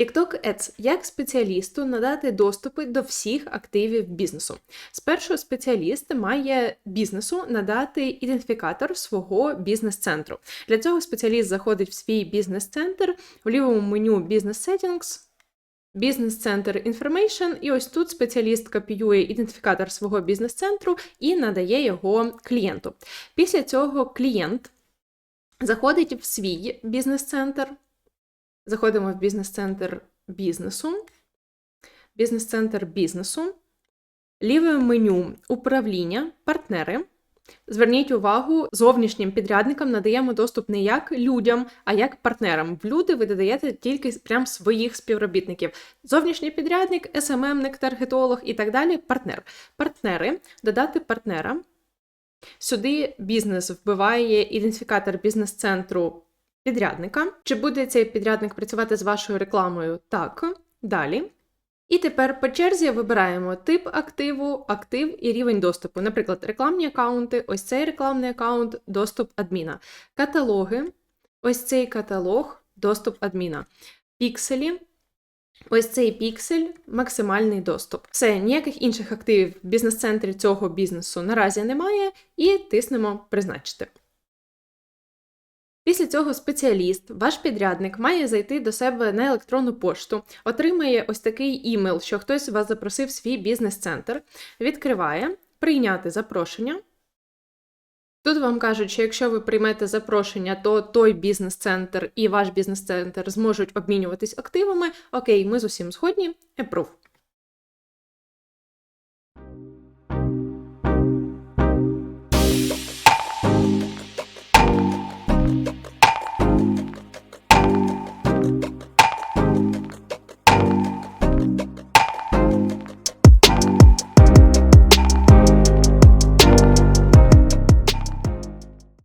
TikTok Ads як спеціалісту надати доступи до всіх активів бізнесу. Спершу спеціаліст має бізнесу надати ідентифікатор свого бізнес-центру. Для цього спеціаліст заходить в свій бізнес-центр в лівому меню Business Settings, Бізнес-центр Information, і ось тут спеціаліст копіює ідентифікатор свого бізнес-центру і надає його клієнту. Після цього клієнт заходить в свій бізнес-центр. Заходимо в бізнес-центр бізнесу, бізнес-центр бізнесу, ліве меню управління, партнери. Зверніть увагу, зовнішнім підрядникам надаємо доступ не як людям, а як партнерам. В люди ви додаєте тільки прям своїх співробітників. Зовнішній підрядник, СММник, таргетолог і так далі. Партнер. Партнери, додати партнера. Сюди бізнес вбиває ідентифікатор бізнес-центру підрядника. Чи буде цей підрядник працювати з вашою рекламою? Так. Далі. І тепер по черзі вибираємо тип активу, актив і рівень доступу. Наприклад, рекламні аккаунти, ось цей рекламний аккаунт, доступ адміна. Каталоги, ось цей каталог, доступ адміна. Пікселі, ось цей піксель, максимальний доступ. Все, ніяких інших активів в бізнес-центрі цього бізнесу наразі немає, і тиснемо призначити. Після цього спеціаліст, ваш підрядник, має зайти до себе на електронну пошту, отримає ось такий імейл, що хтось вас запросив в свій бізнес-центр, відкриває, прийняти запрошення. Тут вам кажуть, що якщо ви приймете запрошення, то той бізнес-центр і ваш бізнес-центр зможуть обмінюватись активами. Окей, ми з усім згодні. Approve.